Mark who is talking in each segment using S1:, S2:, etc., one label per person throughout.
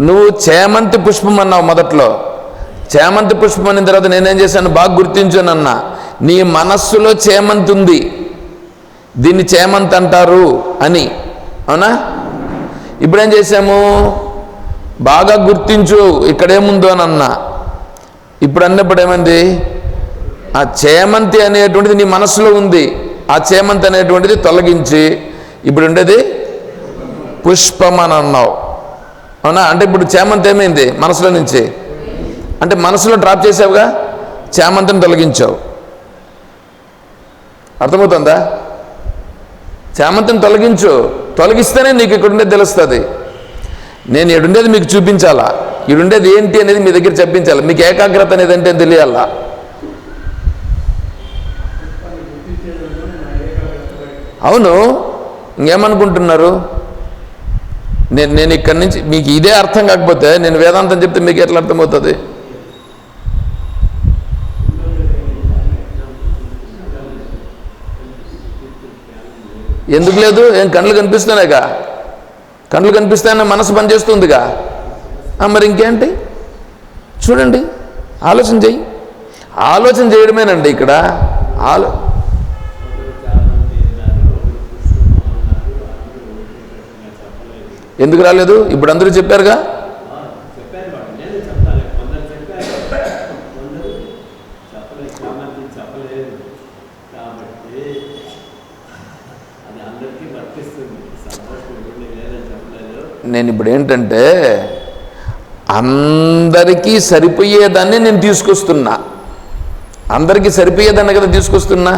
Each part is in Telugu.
S1: నువ్వు చేమంతి పుష్పం అన్నావు మొదట్లో. చేమంతి పుష్పం అన్న తర్వాత నేనేం చేశాను? బాగా గుర్తించానన్నా. నీ మనస్సులో చేమంతి ఉంది. దీన్ని చేమంతి అంటారు అని. అవునా? ఇప్పుడేం చేశాము? బాగా గుర్తించు. ఇక్కడేముందో అని అన్నా ఇప్పుడు అన్నప్పుడు ఏమైంది? ఆ చేమంతి అనేటువంటిది నీ మనస్సులో ఉంది. ఆ చేమంతి అనేటువంటిది తొలగించి. ఇప్పుడు ఉండేది పుష్పం అని అన్నావు అవునా? అంటే ఇప్పుడు చేమంతి ఏమైంది? మనసులో నుంచి. అంటే మనసులో డ్రాప్ చేసావుగా? చేమంతిని తొలగించావు. అర్థమవుతుందా? చేమంతిని తొలగించు. తొలగిస్తేనే నీకు ఇక్కడుండేది తెలుస్తుంది. నేను ఎడుండేది మీకు చూపించాలా? ఇడుండేది ఏంటి అనేది మీ దగ్గర చెప్పించాలి? మీకు ఏకాగ్రత అనేది అంటే తెలియాలా? అవును. ఇంకేమనుకుంటున్నారు? నేను నేను ఇక్కడి నుంచి మీకు ఇదే అర్థం కాకపోతే నేను వేదాంతం చెప్తే మీకు ఎట్లా అర్థమవుతుంది? ఎందుకు లేదు? ఏం కళ్ళు కనిపిస్తున్నాయిగా? కళ్ళు కనిపిస్తాయన్న మనసు పనిచేస్తుందిగా? మరి ఇంకేంటి? చూడండి ఆలోచన చెయ్యి. ఆలోచన చేయడమేనండి ఇక్కడ. ఆలో ఎందుకు రాలేదు? ఇప్పుడు అందరూ చెప్పారుగా?
S2: నేను ఇప్పుడు
S1: నేను ఇప్పుడు ఏంటంటే అందరికీ సరిపోయేదాన్ని నేను తీసుకొస్తున్నా. అందరికీ సరిపోయేదాన్ని కదా తీసుకొస్తున్నా?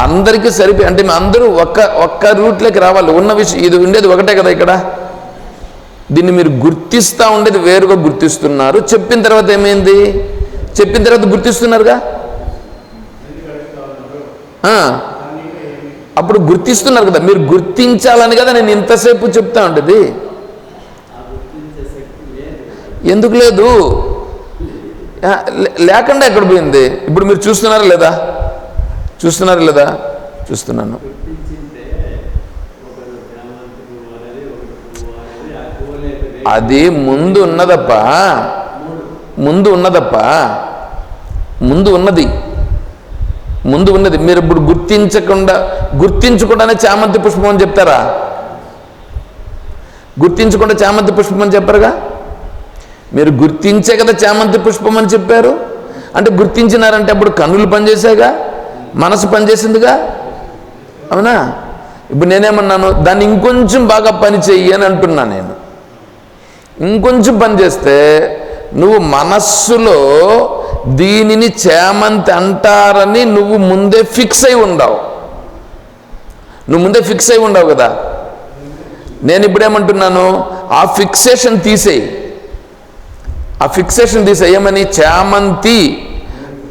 S1: అందరికీ సరిపోయి అంటే అందరూ ఒక్క ఒక్క రూట్లోకి రావాలి. ఉన్న విషయం ఇది ఉండేది ఒకటే కదా ఇక్కడ? దీన్ని మీరు గుర్తిస్తూ ఉండేది వేరుగా గుర్తిస్తున్నారు. చెప్పిన తర్వాత ఏమైంది? చెప్పిన తర్వాత గుర్తిస్తున్నారుగా? అప్పుడు గుర్తిస్తున్నారు కదా. మీరు గుర్తించాలని కదా నేను ఇంతసేపు చెప్తా ఉంటుంది ఎందుకు లేదు? లే- లేకుండా ఎక్కడ పోయింది? ఇప్పుడు మీరు చూస్తున్నారా లేదా? చూస్తున్నారు లేదా? చూస్తున్నాను. అది ముందు ఉన్నదప్ప ముందు ఉన్నదప్ప ముందు ఉన్నది. ముందు ఉన్నది. మీరు ఇప్పుడు గుర్తించకుండా గుర్తించకుండానే చామంతి పుష్పం అని చెప్తారా? గుర్తించకుండా చామంతి పుష్పం అని చెప్పారుగా? మీరు గుర్తించే కదా చామంతి పుష్పం అని చెప్పారు? అంటే గుర్తించినారంటే అప్పుడు కన్నులు పనిచేసాగా మనసు పనిచేసిందిగా? అవునా? ఇప్పుడు నేనేమన్నాను దాన్ని ఇంకొంచెం బాగా పని చెయ్యి అని అంటున్నా నేను. ఇంకొంచెం పని చేస్తే నువ్వు మనస్సులో దీనిని చేమంతి అంటారని నువ్వు ముందే ఫిక్స్ అయి ఉండవు. నువ్వు ముందే ఫిక్స్ అయి ఉండవు కదా? నేను ఇప్పుడేమంటున్నాను ఆ ఫిక్సేషన్ తీసేయి. ఆ ఫిక్సేషన్ తీసేయమని చేమంతి చామంతి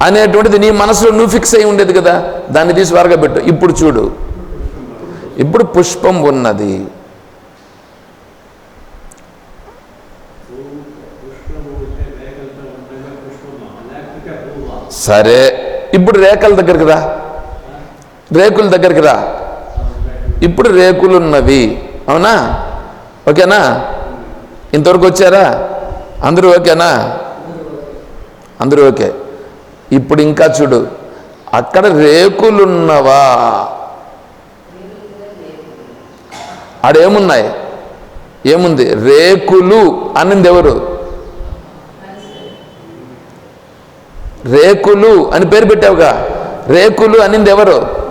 S1: అనేటువంటిది నీ మనసులో నువ్వు ఫిక్స్ అయి ఉండేది కదా. దాన్ని తీసి వరగబెట్టు ఇప్పుడు చూడు. ఇప్పుడు పుష్పం ఉన్నది. సరే. ఇప్పుడు రేఖల దగ్గరికి రా. రేకుల దగ్గరికి రా. ఇప్పుడు రేకులు ఉన్నవి అవునా? ఓకేనా? ఇంతవరకు వచ్చారా? అందరూ ఓకేనా? అందరూ ఓకే. ఇప్పుడు ఇంకా చూడు అక్కడ రేకులున్నవా? ఆడేమున్నాయి? ఏముంది? రేకులు అనింది ఎవరు? రేకులు అని పేరు పెట్టావుగా. రేకులు అనింది ఎవరు?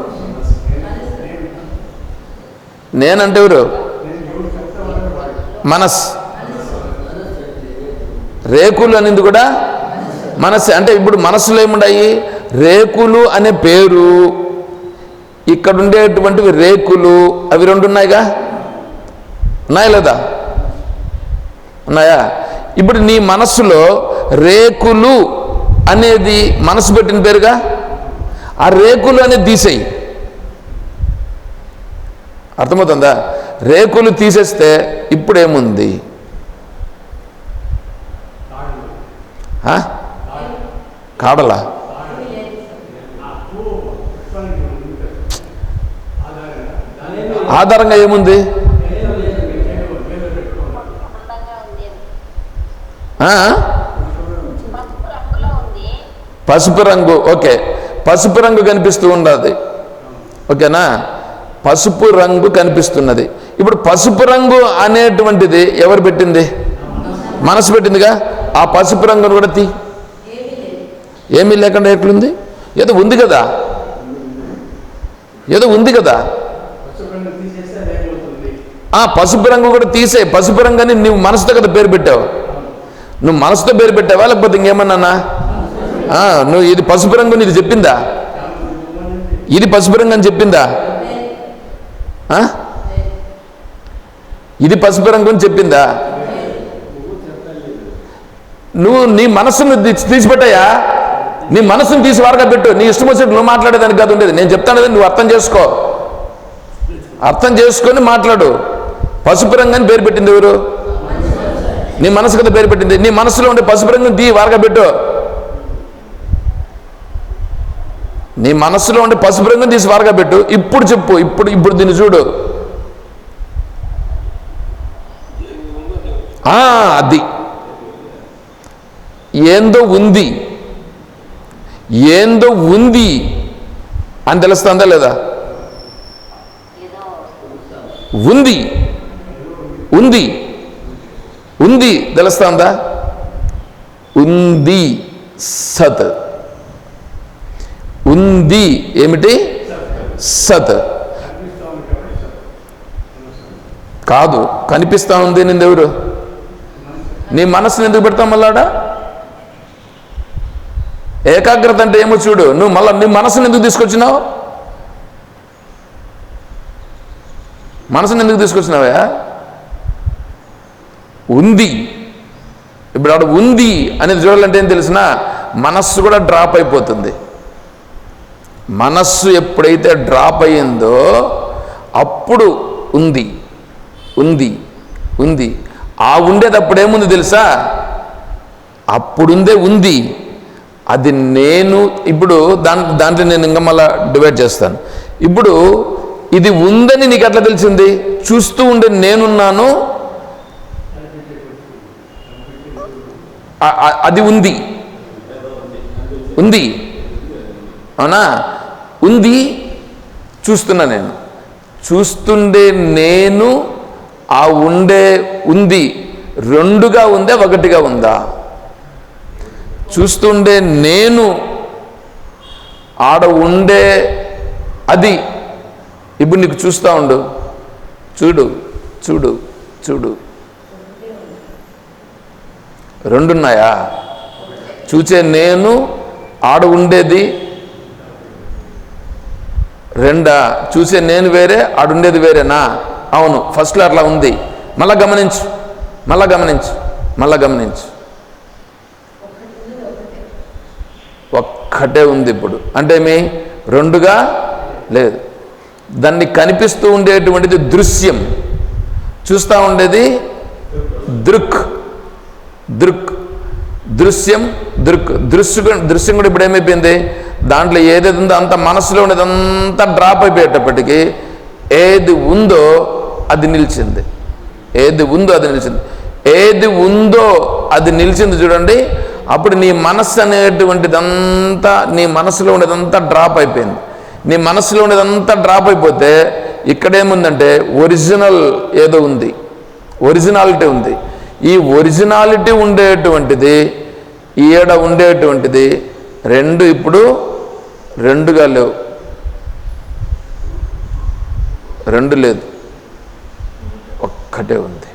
S1: నేనంటే ఎవరు? మనస్. రేకులు అనింది కూడా మనసు అంటే ఇప్పుడు మనసులో ఏముండాయి? రేకులు అనే పేరు. ఇక్కడ ఉండేటువంటివి రేకులు. అవి రెండు ఉన్నాయిగా? ఉన్నాయా లేదా? ఉన్నాయా? ఇప్పుడు నీ మనస్సులో రేకులు అనేది మనసు పెట్టిన పేరుగా? ఆ రేకులు అనేది తీసేయి. అర్థమవుతుందా? రేకులు తీసేస్తే ఇప్పుడేముంది? ఆ? కాడల? ఆధారంగా ఏముంది?
S3: పసుపు
S1: రంగు ఓకే. పసుపు రంగు కనిపిస్తూ ఉండదు. ఓకేనా? పసుపు రంగు కనిపిస్తున్నది. ఇప్పుడు పసుపు రంగు అనేటువంటిది ఎవరు పెట్టింది? మనసు పెట్టిందిగా? ఆ పసుపు రంగును కూడా తీ ఏమీ లేకుండా ఎట్లుంది? ఏదో ఉంది కదా. ఏదో ఉంది కదా.
S2: పసుపు
S1: ఆ పసుపు రంగు కూడా తీసే పసుపు రంగు అని నువ్వు మనసుతో కదా పేరు పెట్టావు. నువ్వు మనసుతో పేరు పెట్టావా లేకపోతే ఇంకేమన్నా నువ్వు ఇది పసుపు రంగు నీకు చెప్పిందా? ఇది పసుపు రంగు అని చెప్పిందా? ఆ? ఇది పసుపు రంగు అని చెప్పిందా? నువ్వు నీ మనసును తీసిపెట్టాయా? నీ మనసును తీసి వారగా పెట్టు. నీ ఇష్టం వచ్చినట్టు నువ్వు మాట్లాడేదానికి కాదు ఉండేది. నేను చెప్తాను నువ్వు అర్థం చేసుకో. అర్థం చేసుకొని మాట్లాడు. పసుపు రంగు అని పేరు పెట్టింది ఎవరు? నీ మనసు కదా పేరు పెట్టింది. నీ మనసులో ఉండే పసుపు రంగుని తీ వారగా పెట్టు. నీ మనసులో ఉండే పసుపు రంగుని తీసి వారగా పెట్టు. ఇప్పుడు చెప్పు. ఇప్పుడు ఇప్పుడు దీన్ని చూడు. ఆ, అది. ఏందో ఉంది. ఏందో ఉంది అని తెలుస్తుందా లేదా? ఉంది. ఉంది. ఉంది తెలుస్తుందా? ఉంది సత్. ఉంది ఏమిటి? సత్. కాదు కనిపిస్తా ఉంది నిందెవరు ఎవరు నీ మనసుని ఎందుకు పెడతాం మళ్ళాడా? ఏకాగ్రత అంటే ఏమో చూడు. నువ్వు మళ్ళీ నీ మనసుని ఎందుకు తీసుకొచ్చినావు? మనసుని ఎందుకు తీసుకొచ్చినావా? ఉంది. ఇప్పుడు ఆడ ఉంది అనేది చూడాలంటే ఏం తెలిసిన మనస్సు కూడా డ్రాప్ అయిపోతుంది. మనస్సు ఎప్పుడైతే డ్రాప్ అయ్యిందో అప్పుడు ఉంది. ఉంది. ఉంది. ఆ ఉండేటప్పుడు ఏముంది తెలుసా? అప్పుడుందే ఉంది. అది నేను ఇప్పుడు దాని దాంట్లో నేను ఇంకా మళ్ళా డివైడ్ చేస్తాను. ఇప్పుడు ఇది ఉందని నీకు ఎట్లా తెలిసింది? చూస్తూ ఉండే నేనున్నాను. అది ఉంది. ఉంది. అవునా? ఉంది. చూస్తున్నా నేను. చూస్తుండే నేను ఆ ఉండే ఉంది. రెండుగా ఉందా ఒకటిగా ఉందా? చూస్తుండే నేను ఆడ ఉండే అది. ఇప్పుడు నీకు చూస్తూ ఉండు. చూడు చూడు చూడు. రెండున్నాయా? చూచే నేను ఆడ ఉండేది రెండా? చూసే నేను వేరే ఆడుండేది వేరేనా? అవును ఫస్ట్లో అట్లా ఉంది. మళ్ళా గమనించు మళ్ళా గమనించు మళ్ళా గమనించు. ఒక్కటే ఉంది ఇప్పుడు. అంటే మీ రెండుగా లేదు. దాన్ని కనిపిస్తూ ఉండేటువంటిది దృశ్యం. చూస్తూ ఉండేది దృక్. దృక్. దృశ్యం దృక్. దృశ్యం దృశ్యం కూడా ఇప్పుడు ఏమైపోయింది? దాంట్లో ఏదైతే ఉందో అంత మనసులో ఉండేదంతా డ్రాప్ అయిపోయేటప్పటికీ ఏది ఉందో అది నిలిచింది. ఏది ఉందో అది నిలిచింది. ఏది ఉందో అది నిలిచింది చూడండి. అప్పుడు నీ మనస్సు అనేటువంటిదంతా నీ మనసులో ఉండేదంతా డ్రాప్ అయిపోయింది. నీ మనసులో ఉండేదంతా డ్రాప్ అయిపోతే ఇక్కడేముందంటే ఒరిజినల్ ఏదో ఉంది. ఒరిజినాలిటీ ఉంది. ఈ ఒరిజినాలిటీ ఉండేటువంటిది ఈడ ఉండేటువంటిది రెండు ఇప్పుడు రెండుగా లేవు. రెండు లేదు. ఒక్కటే ఉంది.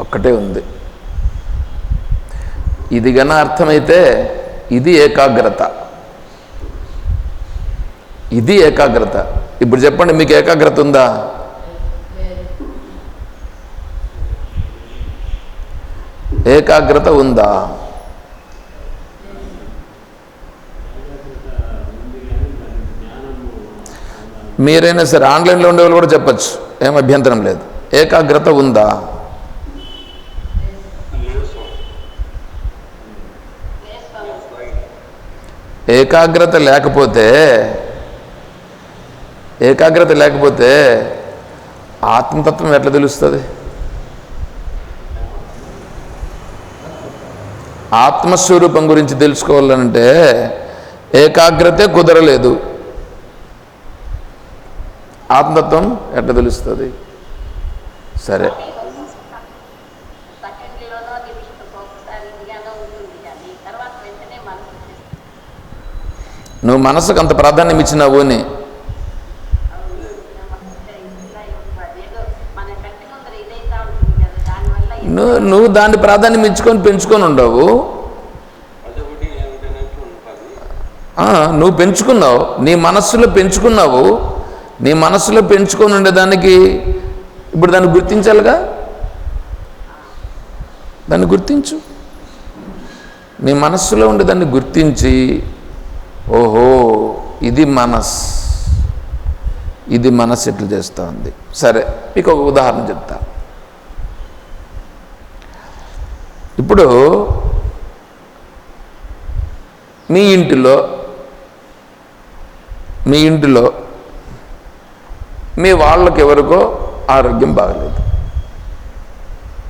S1: ఒక్కటే ఉంది. ఇది గన అర్థమైతే ఇది ఏకాగ్రత. ఇది ఏకాగ్రత. ఇప్పుడు చెప్పండి మీకు ఏకాగ్రత ఉందా? ఏకాగ్రత ఉందా? మీరైనా సరే ఆన్లైన్లో ఉండే వాళ్ళు కూడా చెప్పచ్చు. ఏం అభ్యంతరం లేదు. ఏకాగ్రత ఉందా? ఏకాగ్రత లేకపోతే ఏకాగ్రత లేకపోతే ఆత్మతత్వం ఎట్లా తెలుస్తుంది? ఆత్మస్వరూపం గురించి తెలుసుకోవాలంటే ఏకాగ్రతే కుదరలేదు. ఆత్మతత్వం ఎట్లా తెలుస్తుంది? సరే. నువ్వు మనసుకు అంత ప్రాధాన్యం ఇచ్చినావు అని. నువ్వు నువ్వు దాన్ని ప్రాధాన్యం ఇచ్చుకొని పెంచుకొని ఉండవు. నువ్వు పెంచుకున్నావు. నీ మనస్సులో పెంచుకున్నావు. నీ మనస్సులో పెంచుకొని ఉండేదానికి ఇప్పుడు దాన్ని గుర్తించాలిగా? దాన్ని గుర్తించు. నీ మనస్సులో ఉండే దాన్ని గుర్తించి ఓహో ఇది మనస్. ఇది మనస్సు ఎట్లా చేస్తూ ఉంది సరే మీకు ఒక ఉదాహరణ చెప్తా. ఇప్పుడు మీ ఇంటిలో మీ ఇంటిలో మీ వాళ్ళకి ఎవరికో ఆరోగ్యం బాగలేదు.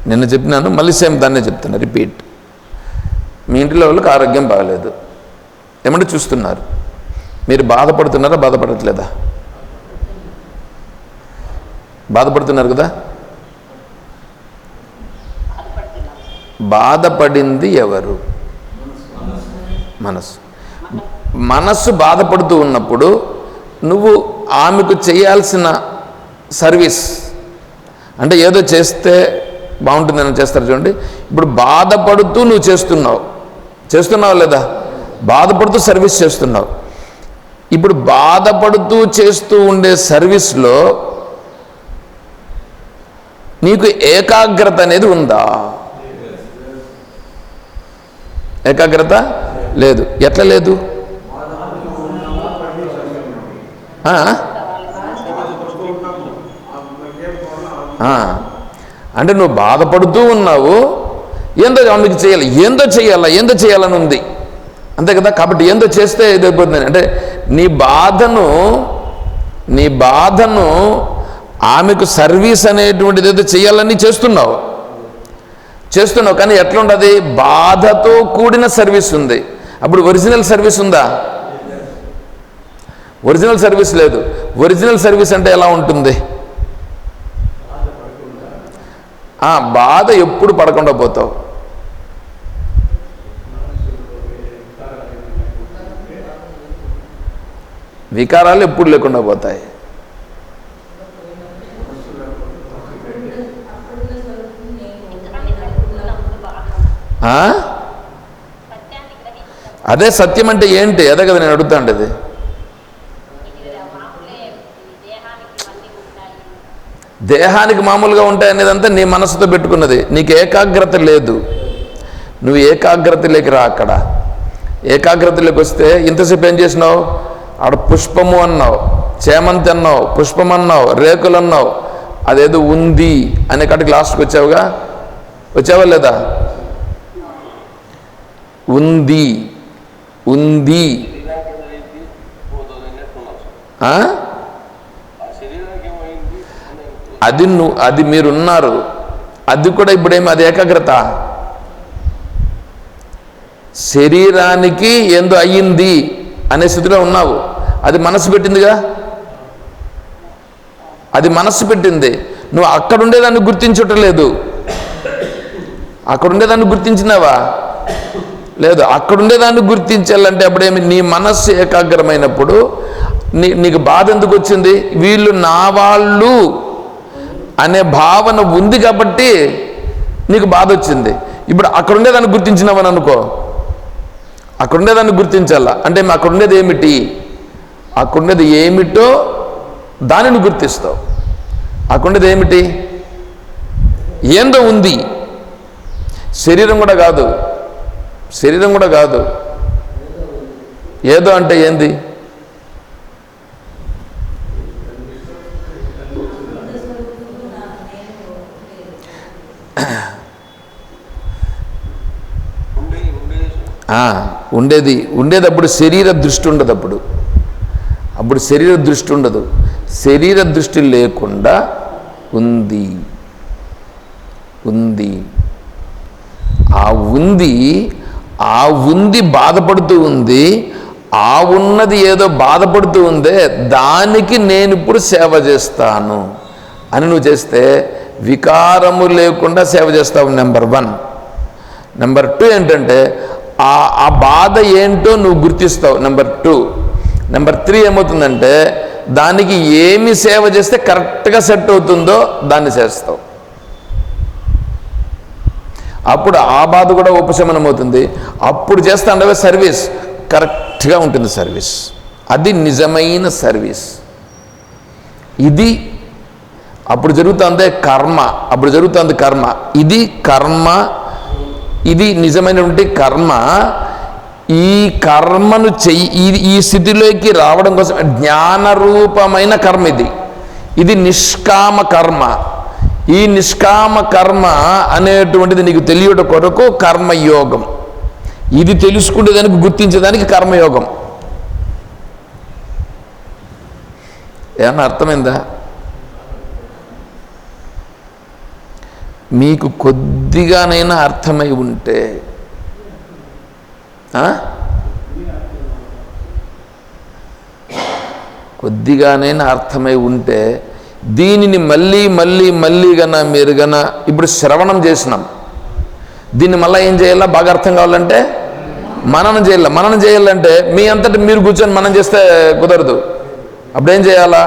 S1: నిన్న చెప్పినాను మళ్ళీ సేమ్ దాన్నే చెప్తున్నా రిపీట్. మీ ఇంటిలో వాళ్ళకి ఆరోగ్యం బాగలేదు. ఏమంటే చూస్తున్నారు. మీరు బాధపడుతున్నారా బాధపడట్లేదా? బాధపడుతున్నారు కదా? బాధపడింది ఎవరు? మనసు మనస్సు బాధపడుతూ ఉన్నప్పుడు నువ్వు ఆమెకు చేయాల్సిన సర్వీస్ అంటే ఏదో చేస్తే బాగుంటుందని చేస్తారు చూడండి. ఇప్పుడు బాధపడుతూ నువ్వు చేస్తున్నావు. చేస్తున్నావు లేదా? బాధపడుతూ సర్వీస్ చేస్తున్నావు ఇప్పుడు బాధపడుతూ చేస్తూ ఉండే సర్వీస్లో నీకు ఏకాగ్రత అనేది ఉందా? ఏకాగ్రత లేదు. ఎట్లా లేదు? అంటే నువ్వు బాధపడుతూ ఉన్నావు. ఏందో అందుకు చేయాలి ఏందో చేయాలా ఏందో చేయాలని ఉంది అంతే కదా? కాబట్టి ఏందో చేస్తే ఇదైపోతుంది? అంటే నీ బాధను నీ బాధను ఆమెకు సర్వీస్ అనేటువంటిది ఏదో చేయాలని చేస్తున్నావు. చేస్తున్నావు. కానీ ఎట్లుండదు? బాధతో కూడిన సర్వీస్ ఉంది. అప్పుడు ఒరిజినల్ సర్వీస్ ఉందా? ఒరిజినల్ సర్వీస్ లేదు. ఒరిజినల్ సర్వీస్ అంటే ఎలా ఉంటుంది? బాధ ఎప్పుడు పడకుండా పోతావు. వికారాలు ఎప్పుడు లేకుండా పోతాయి. ఆ? అదే సత్యం అంటే ఏంటి? అదే కదా నేను అడుగుతా ఉండేది.
S3: ఇది దేహానికి
S1: దేహానికి మామూలుగా ఉంటాయి అనేదంతా నీ మనసుతో పెట్టుకున్నది. నీకు ఏకాగ్రత లేదు. నువ్వు ఏకాగ్రతలోకి రా అక్కడ. ఏకాగ్రతలోకి వస్తే ఇంతసేపు ఏం చేసినావు? ఆడ పుష్పము అన్నావు చేమంతి అన్నావు పుష్పం అన్నావు రేకులు అన్నావు అదేదో ఉంది అనే కాటికి లాస్ట్కి వచ్చావుగా? వచ్చావా లేదా? ఉంది ఉంది. ఆ? అది నువ్వు అది మీరున్నారు. అది కూడా ఇప్పుడేమి అది ఏకాగ్రత? శరీరానికి ఏందో అయ్యింది. అనే స్థితిలో ఉన్నావు. అది మనసు పెట్టిందిగా? అది మనస్సు పెట్టింది. నువ్వు అక్కడుండేదాన్ని గుర్తించటం లేదు అక్కడుండేదాన్ని గుర్తించినావా? లేదు అక్కడుండేదాన్ని గుర్తించాలంటే అప్పుడేమి? నీ మనస్సు ఏకాగ్రమైనప్పుడు నీ నీకు బాధ ఎందుకు వచ్చింది? వీళ్ళు నా వాళ్ళు అనే భావన ఉంది కాబట్టి నీకు బాధ వచ్చింది. ఇప్పుడు అక్కడుండేదాన్ని గుర్తించినావని అనుకో. అక్కడ ఉండేదాన్ని గుర్తించాలా? అంటే అక్కడ ఉండేది ఏమిటి? అక్కడ ఉండేది ఏమిటో దానిని గుర్తిస్తావు. అక్కడ ఉండేది ఏమిటి? ఏందో ఉంది. శరీరం కూడా కాదు. శరీరం కూడా కాదు. ఏదో అంటే ఏంది?
S2: ఉండేది
S1: ఉండేటప్పుడు శరీర దృష్టి ఉండదు అప్పుడు అప్పుడు శరీర దృష్టి ఉండదు. శరీర దృష్టి లేకుండా ఉంది. ఉంది. ఆ ఉంది ఆ ఉంది బాధపడుతూ ఉంది. ఆ ఉన్నది ఏదో బాధపడుతూ ఉందే దానికి నేను ఇప్పుడు సేవ చేస్తాను. అని నువ్వు చేస్తే వికారము లేకుండా సేవ చేస్తావు నెంబర్ వన్. నెంబర్ టూ ఏంటంటే ఆ ఆ బాధ ఏంటో నువ్వు గుర్తిస్తావు. నెంబర్ టూ నెంబర్ త్రీ ఏమవుతుందంటే దానికి ఏమి సేవ చేస్తే కరెక్ట్గా సెట్ అవుతుందో దాన్ని చేస్తావు. అప్పుడు ఆ బాధ కూడా ఉపశమనం అవుతుంది అప్పుడు చేస్తాండవే సర్వీస్. కరెక్ట్గా ఉంటుంది సర్వీస్. అది నిజమైన సర్వీస్. ఇది అప్పుడు జరుగుతుంది కర్మ. అప్పుడు జరుగుతుంది కర్మ. ఇది కర్మ ఇది నిజమైనటువంటి కర్మ. ఈ కర్మను చెయ్యి ఈ- ఈ స్థితిలోకి రావడం కోసం జ్ఞానరూపమైన కర్మ ఇది. ఇది నిష్కామ కర్మ. ఈ నిష్కామ కర్మ అనేటువంటిది నీకు తెలియట కొరకు కర్మయోగం. ఇది తెలుసుకునేదానికి గుర్తించేదానికి కర్మయోగం. ఏమన్నా అర్థమైందా? మీకు కొద్దిగానైనా అర్థమై ఉంటే ఆ? కొద్దిగానైనా అర్థమై ఉంటే దీనిని మళ్ళీ మళ్ళీ మళ్ళీ గన మీరు గన ఇప్పుడు శ్రవణం చేసినాం. దీన్ని మళ్ళీ ఏం చేయాలా? బాగా అర్థం కావాలంటే మననం చేయాలి? మననం చేయాలంటే మీ అంతటి మీరు కూర్చొని మనం చేస్తే కుదరదు. అప్పుడేం చేయాలా?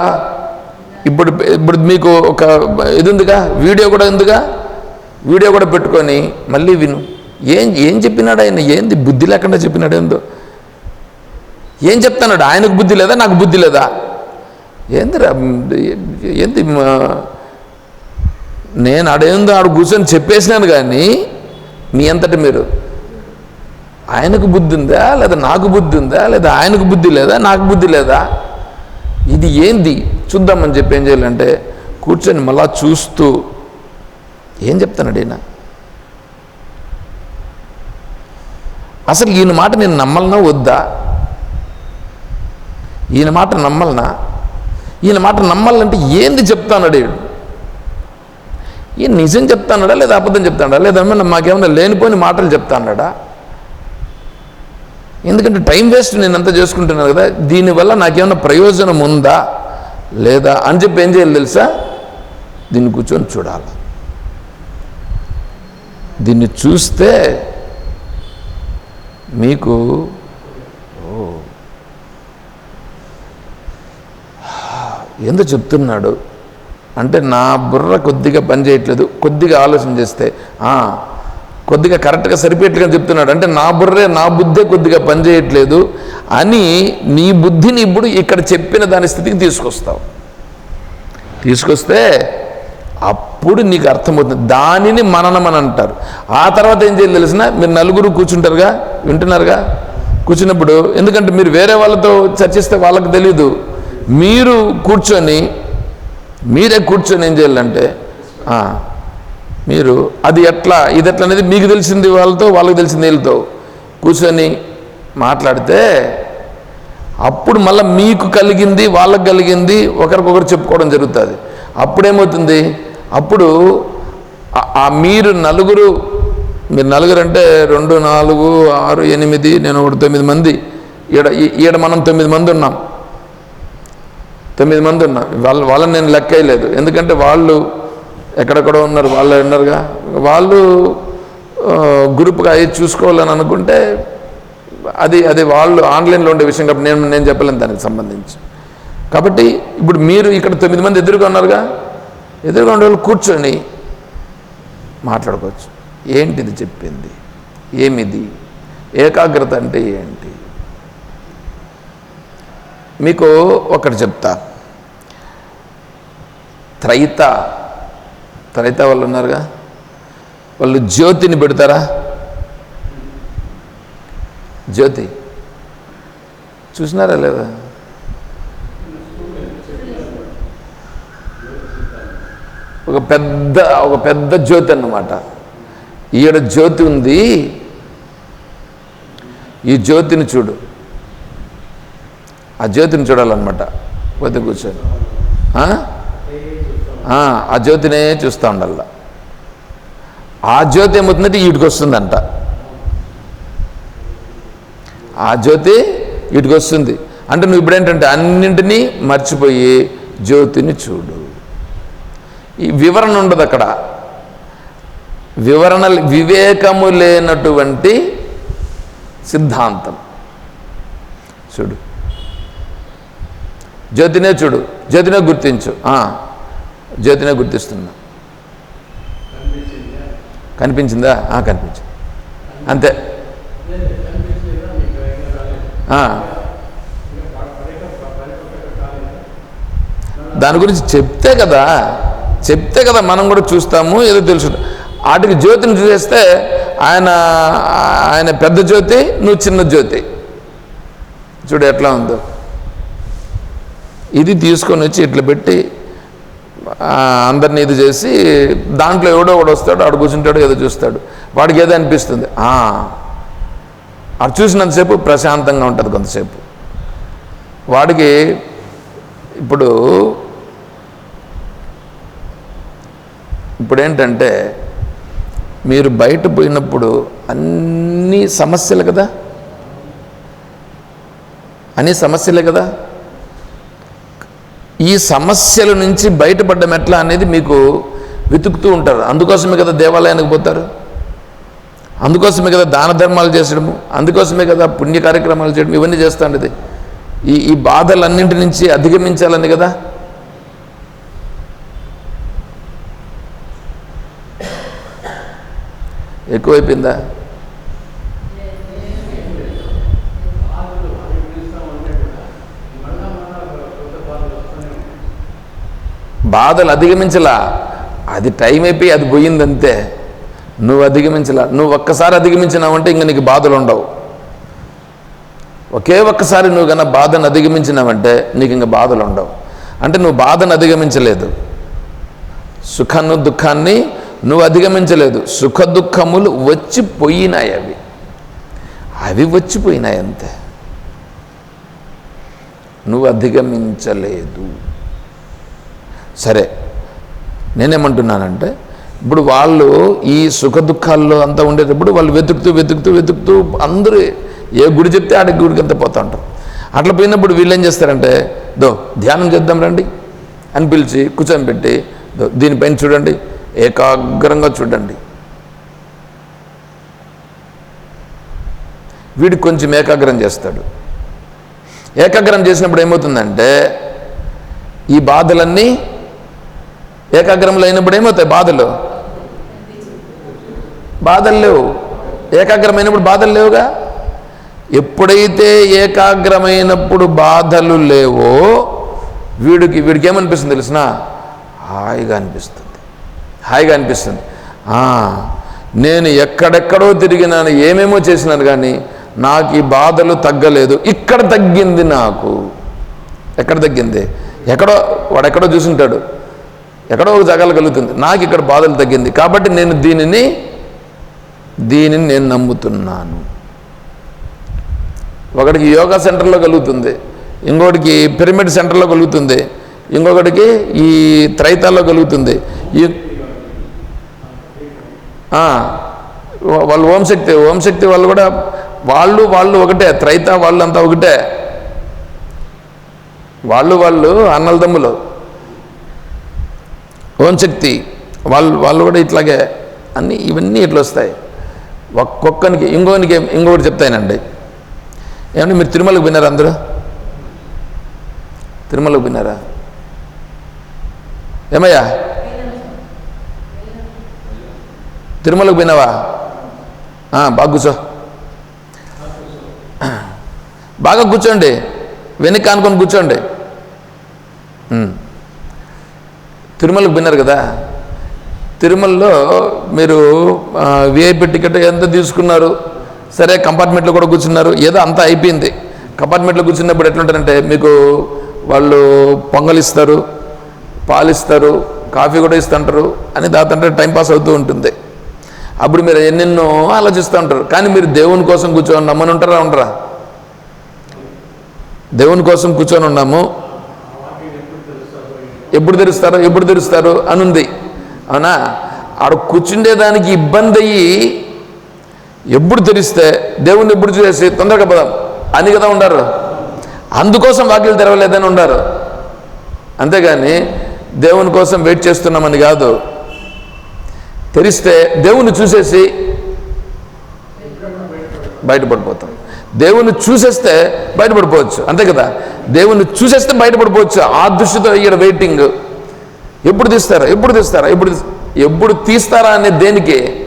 S1: ఇప్పుడు ఇప్పుడు మీకు ఒక ఇది ఉందిగా? వీడియో కూడా ఉందిగా? వీడియో కూడా పెట్టుకొని మళ్ళీ విను. ఏం ఏం చెప్పినాడు ఆయన? ఏంది? బుద్ధి లేకుండా చెప్పినాడు ఏందో? ఏం చెప్తున్నాడు? ఆయనకు బుద్ధి లేదా? నాకు బుద్ధి లేదా? ఏందిరా? ఏంది? మా- నేను ఆడేందో ఆడు కూర్చొని చెప్పేసినాను కానీ మీ అంతటి మీరు ఆయనకు బుద్ధి ఉందా? లేదా నాకు బుద్ధి ఉందా? లేదా ఆయనకు బుద్ధి లేదా? నాకు బుద్ధి లేదా? ఇది ఏంది? చూద్దామని చెప్పి ఏం చేయాలంటే కూర్చొని మళ్ళా చూస్తూ ఏం చెప్తున్నాడు ఈయన? అసలు ఈయన మాట నేను నమ్మలనా వద్దా? ఈయన మాట నమ్మలనా? ఈయన మాట నమ్మాలంటే ఏంది చెప్తానడు ఈయన ఈయన నిజం చెప్తానడా లేదా అబద్ధం చెప్తాడా లేదా మాకేమైనా మాకేమన్నా లేనిపోని మాటలు చెప్తానడా ఎందుకంటే టైం వేస్ట్ నేను అంతా చేసుకుంటున్నాను కదా దీనివల్ల నాకేమన్నా ప్రయోజనం ఉందా లేదా అని చెప్పి ఏం చేయాలి తెలుసా? దీన్ని కూర్చొని చూడాలి. దీన్ని చూస్తే మీకు ఓ. ఏందో చెప్తున్నాడు? అంటే నా బుర్ర కొద్దిగా పనిచేయట్లేదు కొద్దిగా ఆలోచన చేస్తే. కొద్దిగా కరెక్ట్గా సరిపోయేట్లుగా చెప్తున్నాడు. అంటే నా బుర్రే నా బుద్ధే కొద్దిగా పనిచేయట్లేదు అని నీ బుద్ధిని ఇప్పుడు ఇక్కడ చెప్పిన దాని స్థితికి తీసుకొస్తావు. తీసుకొస్తే అప్పుడు నీకు అర్థమవుతుంది. దానిని మననం అని అంటారు. ఆ తర్వాత ఏం చేయాలి తెలిసిన? మీరు నలుగురు కూర్చుంటారుగా? వింటున్నారుగా? కూర్చున్నప్పుడు ఎందుకంటే మీరు వేరే వాళ్ళతో చర్చిస్తే వాళ్ళకి తెలియదు మీరు కూర్చొని మీరే కూర్చొని ఏం చేయాలంటే మీరు అది ఎట్లా ఇది ఎట్లా అనేది మీకు తెలిసింది వాళ్ళతో వాళ్ళకి తెలిసింది వీళ్ళతో కూర్చొని మాట్లాడితే అప్పుడు మళ్ళీ మీకు కలిగింది వాళ్ళకి కలిగింది ఒకరికొకరు చెప్పుకోవడం జరుగుతుంది. అప్పుడేమవుతుంది? అప్పుడు ఆ- మీరు నలుగురు మీరు నలుగురు అంటే రెండు నాలుగు ఆరు ఎనిమిది నేను ఒకటి తొమ్మిది మంది. ఈడ ఈ- ఈడ మనం తొమ్మిది మంది ఉన్నాం. తొమ్మిది మంది ఉన్నాం. వాళ్ళ వాళ్ళని నేను లెక్క ఎందుకంటే వాళ్ళు ఎక్కడెక్కడో ఉన్నారు వాళ్ళు ఉన్నారుగా. వాళ్ళు గ్రూప్గా అయ్యి చూసుకోవాలని అనుకుంటే అది అది వాళ్ళు ఆన్లైన్లో ఉండే విషయం కాబట్టి నేను నేను చెప్పలేను దానికి సంబంధించి. కాబట్టి ఇప్పుడు మీరు ఇక్కడ తొమ్మిది మంది ఎదురుగా ఉన్నారుగా. ఎదురుగా ఉండే వాళ్ళు కూర్చొని మాట్లాడుకోవచ్చు. ఏంటిది చెప్పింది? ఏమిది? ఏకాగ్రత అంటే ఏంటి? మీకు ఒకటి చెప్తా. త్రైత త్రైత వాళ్ళు ఉన్నారుగా? వాళ్ళు జ్యోతిని పెడతారా? జ్యోతి. చూసినారా లేదా? పెద్ద ఒక పెద్ద జ్యోతి అన్నమాట. ఈడ జ్యోతి ఉంది. ఈ జ్యోతిని చూడు. ఆ జ్యోతిని చూడాలన్నమాట. పోతే కూర్చొని ఆ? ఆ, జ్యోతినే చూస్తూ ఉండాల. ఆ జ్యోతి ఏమవుతుందంటే వీటికి వస్తుందంట ఆ జ్యోతి వీటికి వస్తుంది అంటే నువ్వు ఇప్పుడు ఏంటంటే అన్నింటినీ మర్చిపోయి జ్యోతిని చూడు. ఈ వివరణ ఉండదు అక్కడ. వివరణ వివేకము లేనటువంటి సిద్ధాంతం. చూడు. జ్యోతినే చూడు. జ్యోతినే గుర్తించు. ఆ, జ్యోతినే గుర్తిస్తున్నా.
S2: కనిపించిందా?
S1: కనిపించింది. అంతే. దాని గురించి చెప్తే కదా చెప్తే కదా మనం కూడా చూస్తాము ఏదో తెలుసు. వాటికి జ్యోతిని చూసేస్తే ఆయన ఆయన పెద్ద జ్యోతి నువ్వు చిన్న జ్యోతి. చూడు ఎట్లా ఉందో. ఇది తీసుకొని వచ్చి ఇట్లా పెట్టి అందరినీ ఇది చేసి దాంట్లో ఎవడో ఒకడు వస్తాడు ఆడు కూర్చుంటాడు ఏదో చూస్తాడు. వాడికి ఏదో అనిపిస్తుంది. అటు చూసినంతసేపు ప్రశాంతంగా ఉంటుంది కొంతసేపు. వాడికి ఇప్పుడు ఇప్పుడు ఏంటంటే మీరు బయట పోయినప్పుడు అన్నీ సమస్యలు కదా? అన్ని సమస్యలే కదా? ఈ సమస్యల నుంచి బయటపడ్డం ఎట్లా అనేది మీకు వెతుకుతూ ఉంటారు. అందుకోసమే కదా దేవాలయానికి పోతారు. అందుకోసమే కదా దాన ధర్మాలు చేసడము అందుకోసమే కదా పుణ్య కార్యక్రమాలు చేయడం. ఇవన్నీ చేస్తాండేది ఈ ఈ బాధలన్నింటి నుంచి అధిగమించాలని కదా ఎక్కువైపోయిందా
S2: బాధలు అవి పిలుస్తామంటే కూడా మళ్ళా మళ్ళా కొత్త బాధలు వస్తూనే ఎక్కువైపోయిందా?
S1: బాధలు అధిగమించలా. అది టైం అయిపోయి అది పోయిందంతే. నువ్వు అధిగమించలా. నువ్వు ఒక్కసారి అధిగమించినావంటే ఇంక నీకు బాధలు ఉండవు. ఒకే ఒక్కసారి నువ్వు కన్నా బాధను అధిగమించినావంటే నీకు ఇంక బాధలు ఉండవు. అంటే నువ్వు బాధను అధిగమించలేదు. సుఖాన్ని దుఃఖాన్ని నువ్వు అధిగమించలేదు. సుఖ దుఃఖములు వచ్చిపోయినాయి అవి. అవి వచ్చిపోయినాయి అంతే. నువ్వు అధిగమించలేదు. సరే నేనేమంటున్నానంటే ఇప్పుడు వాళ్ళు ఈ సుఖ దుఃఖాల్లో అంతా ఉండేటప్పుడు వాళ్ళు వెతుకుతూ వెతుకుతూ వెతుకుతూ అందరూ ఏ గుడి చెప్తే ఆడ గుడికి అంతా పోతూ ఉంటారు. అట్లా పోయినప్పుడు వీళ్ళు ఏం చేస్తారంటే దో ధ్యానం చేద్దాం రండి అని పిలిచి కూర్చొని పెట్టి దీనిపైన చూడండి ఏకాగ్రంగా చూడండి. వీడికి కొంచెం ఏకాగ్రం చేస్తాడు. ఏకాగ్రం చేసినప్పుడు ఏమవుతుందంటే ఈ బాధలన్నీ ఏకాగ్రంలో అయినప్పుడు ఏమవుతాయి బాధలు? బాధలు లేవు. ఏకాగ్రమైనప్పుడు బాధలు లేవుగా? ఎప్పుడైతే ఏకాగ్రమైనప్పుడు బాధలు లేవో వీడికి వీడికి ఏమనిపిస్తుంది తెలిసిన? హాయిగా అనిపిస్తుంది. హాయిగా అనిపిస్తుంది. నేను ఎక్కడెక్కడో తిరిగినాను ఏమేమో చేసినాను కానీ నాకు ఈ బాధలు తగ్గలేదు. ఇక్కడ తగ్గింది నాకు. ఎక్కడ తగ్గింది? ఎక్కడో వాడెక్కడో చూసుంటాడు. ఎక్కడో ఒక జగాలు కలుగుతుంది. నాకు ఇక్కడ బాధలు తగ్గింది. కాబట్టి నేను దీనిని దీనిని నేను నమ్ముతున్నాను. ఒకడికి యోగా సెంటర్లో కలుగుతుంది. ఇంకొకటికి పిరమిడ్ సెంటర్లో కలుగుతుంది. ఇంకొకటికి ఈ త్రైతాల్లో కలుగుతుంది. ఈ వాళ్ళు ఓంశక్తి ఓంశక్తి వాళ్ళు కూడా వాళ్ళు వాళ్ళు ఒకటే త్రైత వాళ్ళు అంతా ఒకటే. వాళ్ళు వాళ్ళు అన్నల తమ్ములు. ఓంశక్తి వాళ్ళు వాళ్ళు కూడా ఇట్లాగే అన్నీ ఇవన్నీ ఇట్లా వస్తాయి. ఒక్కొక్కనికి ఇంకోనికి ఇంకొకటి చెప్తానండి ఏమంటే మీరు తిరుమలకు పోయినారా అందరూ? తిరుమలకు పోయినారా? ఏమయ్యా? తిరుమలకు పోయినావా? బాగా కూర్చో. బాగా కూర్చోండి. వెనక్కి అనుకొని కూర్చోండి. తిరుమలకు పోయినారు కదా? తిరుమలలో మీరు విఐపి టికెట్ ఎంత తీసుకున్నారు? సరే కంపార్ట్మెంట్లో కూడా కూర్చున్నారు. ఏదో అంతా అయిపోయింది. కంపార్ట్మెంట్లో కూర్చున్నప్పుడు ఎట్లుంటారంటే మీకు వాళ్ళు పొంగలిస్తారు పాలిస్తారు కాఫీ కూడా ఇస్తుంటారు అని దాతంటే టైంపాస్ అవుతూ ఉంటుంది. అప్పుడు మీరు ఎన్నెన్నో ఆలోచిస్తూ ఉంటారు. కానీ మీరు దేవుని కోసం కూర్చొని నమ్మని ఉంటారా ఉంటారా దేవుని కోసం కూర్చొని ఉన్నాము. ఎప్పుడు తెరుస్తారు? ఎప్పుడు తెరుస్తారు? అని ఉంది అవునా? ఆడ కూర్చుండేదానికి ఇబ్బంది అయ్యి ఎప్పుడు తెరిస్తే దేవుణ్ణి ఎప్పుడు చూసేసి తొందరగా పదాం. అని కదా ఉండారు. అందుకోసం వాకిలు తెరవలేదని ఉండారు. అంతేగాని దేవుని కోసం వెయిట్ చేస్తున్నామని కాదు. తెరిస్తే దేవుణ్ణి చూసేసి బయటపడిపోతాం. దేవుణ్ణి చూసేస్తే బయటపడిపోవచ్చు. అంతే కదా? దేవుణ్ణి చూసేస్తే బయటపడిపోవచ్చు. ఆ దృష్టితో ఇక్కడ వెయిటింగ్. ఎప్పుడు తీస్తారా? ఎప్పుడు తీస్తారా? ఎప్పుడు ఎప్పుడు తీస్తారా అనే దేనికి?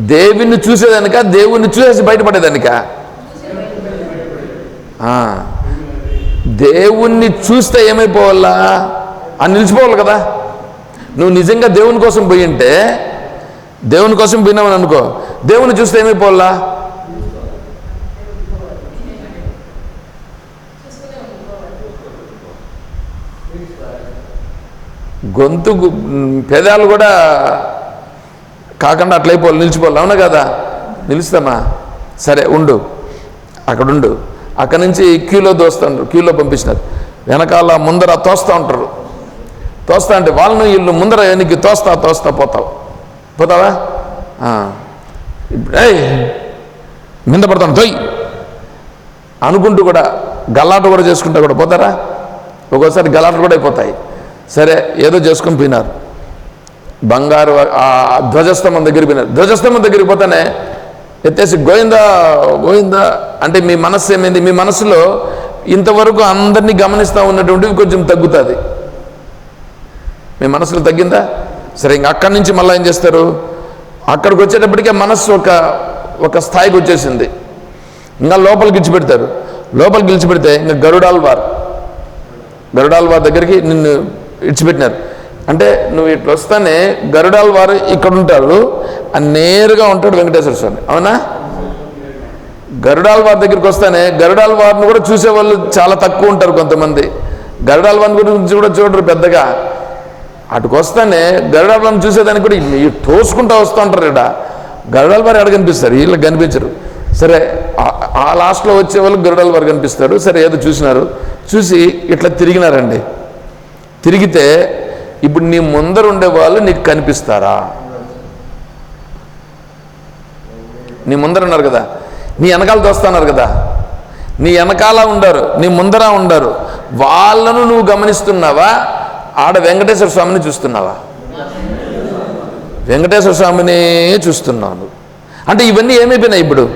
S1: దేవుణ్ణి చూసేదానిక? దేవుణ్ణి చూసేసి బయటపడేదానిక? దేవుణ్ణి చూస్తే ఏమైపోవాలా? అని నిలిచిపోవాలి కదా? నువ్వు నిజంగా దేవుని కోసం పోయి ఉంటే దేవుని కోసం పోయినావని అనుకో. దేవుని చూస్తే ఏమైపోవాలా? గొంతు పెదాలు కూడా కాకుండా అట్లయిపోవాలి నిలిచిపోవాలి. అవునా కదా? నిలుస్తామా? సరే ఉండు. అక్కడ ఉండు. అక్కడి నుంచి క్యూలో దోస్తుంటారు క్యూలో పంపించినారు వెనకాల ముందర తోస్తూ ఉంటారు. తోస్తా అంటే వాళ్ళను వీళ్ళు ముందర నీకు తోస్తా తోస్తా పోతావు. పోతావా? ఆ. ఇప్పుడు ఏయ్ మింద పడతాను తొయ్. అనుకుంటూ కూడా గల్లాట కూడా చేసుకుంటా కూడా పోతారా? ఒక్కోసారి గల్లాట కూడా అయిపోతాయి. సరే ఏదో చేసుకొని పోయినారు. బంగారు ఆ ధ్వజస్తంభం దగ్గర పోయినారు. ధ్వజస్తంభం దగ్గరికి పోతానే ఎత్తేసి గోయిందా గోయిందా అంటే మీ మనస్సు ఏమైంది? మీ మనసులో ఇంతవరకు అందరినీ గమనిస్తూ ఉన్నటువంటివి కొంచెం తగ్గుతుంది. మీ మనసులో తగ్గిందా? సరే ఇంక అక్కడి నుంచి మళ్ళీ ఏం చేస్తారు? అక్కడికి వచ్చేటప్పటికే మనస్సు ఒక ఒక స్థాయికి వచ్చేసింది. ఇంకా లోపల ఇచ్చిపెడతారు లోపల గిలిచిపెడితే ఇంకా గరుడాల్వార్ గరుడాల్వార్ దగ్గరికి నిన్ను ఇచ్చిపెట్టినారు అంటే నువ్వు ఇట్లా వస్తానే గరుడాల్వారు ఇక్కడ ఉంటాడు ఆ నేరుగా ఉంటాడు వెంకటేశ్వర స్వామి. అవునా? గరుడాల్వార్ దగ్గరికి వస్తానే గరుడాల్వార్ని కూడా చూసేవాళ్ళు చాలా తక్కువ ఉంటారు కొంతమంది. గరుడాల్వార్ గురించి కూడా చూడరు పెద్దగా. అటుకు వస్తానే చూసేదాన్ని చూసేదానికి కూడా ఈ తోసుకుంటూ వస్తూ ఉంటారు ఇక్కడ గరుడాల్వారు ఎక్కడ కనిపిస్తారు? వీళ్ళకి కనిపించరు. సరే ఆ- లాస్ట్లో వచ్చే వాళ్ళు గరుడాల వారు కనిపిస్తారు. సరే ఏదో చూసినారు. చూసి ఇట్లా తిరిగినారండి. తిరిగితే ఇప్పుడు నీ ముందర ఉండే వాళ్ళు నీకు కనిపిస్తారా? నీ ముందర ఉన్నారు కదా. నీ వెనకాల దోస్తున్నారు కదా. నీ వెనకాల ఉండారు నీ ముందర ఉండరు. వాళ్ళను నువ్వు గమనిస్తున్నావా? ఆడ వెంకటేశ్వర స్వామిని చూస్తున్నావా? వెంకటేశ్వర స్వామినే చూస్తున్నాను. అంటే ఇవన్నీ ఏమైపోయినాయి ఇప్పుడు?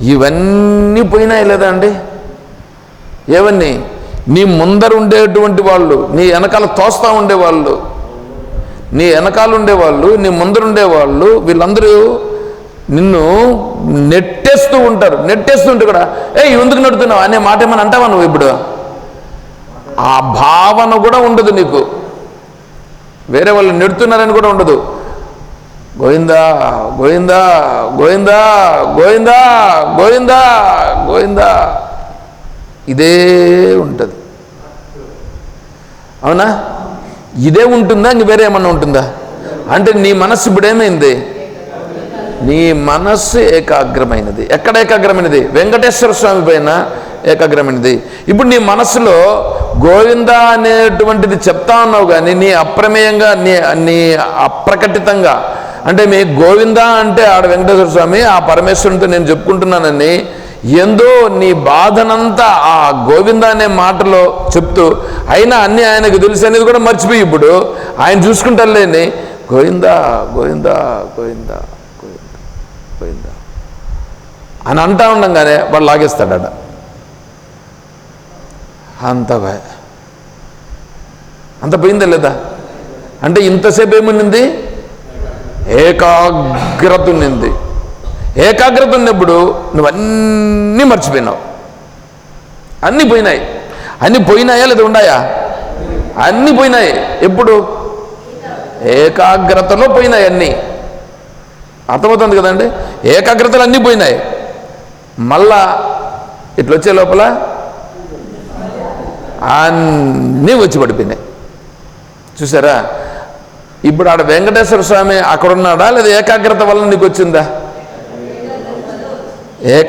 S1: ఇవన్నీ పోయినాయి లేదా అండి? ఏవన్నీ? నీ ముందర ఉండేటువంటి వాళ్ళు నీ వెనకాల తోస్తా ఉండేవాళ్ళు నీ వెనకాల ఉండేవాళ్ళు నీ ముందర ఉండేవాళ్ళు వీళ్ళందరూ నిన్ను నెట్టేస్తూ ఉంటారు. నెట్టేస్తుంటే కూడా ఏ ఎందుకు నెడుతున్నావు? అనే మాట ఏమైనా అంటావా నువ్వు ఇప్పుడు? ఆ భావన కూడా ఉండదు నీకు. వేరే వాళ్ళు నెడుతున్నారని కూడా ఉండదు. గోవిందా గోవిందా గోవిందా గోవిందా గోవిందా గోవిందా. ఇదే ఉంటుంది. అవునా? ఇదే ఉంటుందా? ఇంక వేరే ఏమన్నా ఉంటుందా? అంటే నీ మనస్సు ఇప్పుడు ఏమైంది? నీ మనస్సు ఏకాగ్రమైనది. ఎక్కడ ఏకాగ్రమైనది? వెంకటేశ్వర స్వామి పైన ఏకాగ్రమైనది. ఇప్పుడు నీ మనస్సులో గోవింద అనేటువంటిది చెప్తా ఉన్నావు కానీ నీ అప్రమేయంగా నీ నీ అప్రకటితంగా అంటే మీ గోవింద అంటే ఆడ వెంకటేశ్వర స్వామి ఆ పరమేశ్వరునితో నేను చెప్పుకుంటున్నానని ఎందో నీ బాధనంతా ఆ గోవింద అనే మాటలో చెప్తూ అయినా అన్ని ఆయనకు తెలుసు అనేది కూడా మర్చిపోయి ఇప్పుడు ఆయన చూసుకుంటారులేని లేని గోవిందా గోవిందా గోవిందా. అని అంటా ఉండంగానే వాడు లాగేస్తాడట. అంత భయ. అంత పోయిందా లేదా? అంటే ఇంతసేపు ఏముంది ఏకాగ్రత ఉన్నింది ఏకాగ్రత ఉన్నప్పుడు నువ్వు అన్నీ మర్చిపోయినావు. అన్నీ పోయినాయి. అన్నీ పోయినాయా లేదా ఉన్నాయా అన్నీ పోయినాయి. ఎప్పుడు? ఏకాగ్రతలో పోయినాయి అన్నీ. అర్థమవుతుంది కదండి? ఏకాగ్రతలు అన్నీ పోయినాయి. మళ్ళా ఇట్లా వచ్చే లోపల అన్నీ వచ్చి పడిపోయినాయి. చూసారా? ఇప్పుడు ఆడ వెంకటేశ్వర స్వామి అక్కడ ఉన్నాడా లేదా ఏకాగ్రత వల్ల నీకు వచ్చిందా ఏ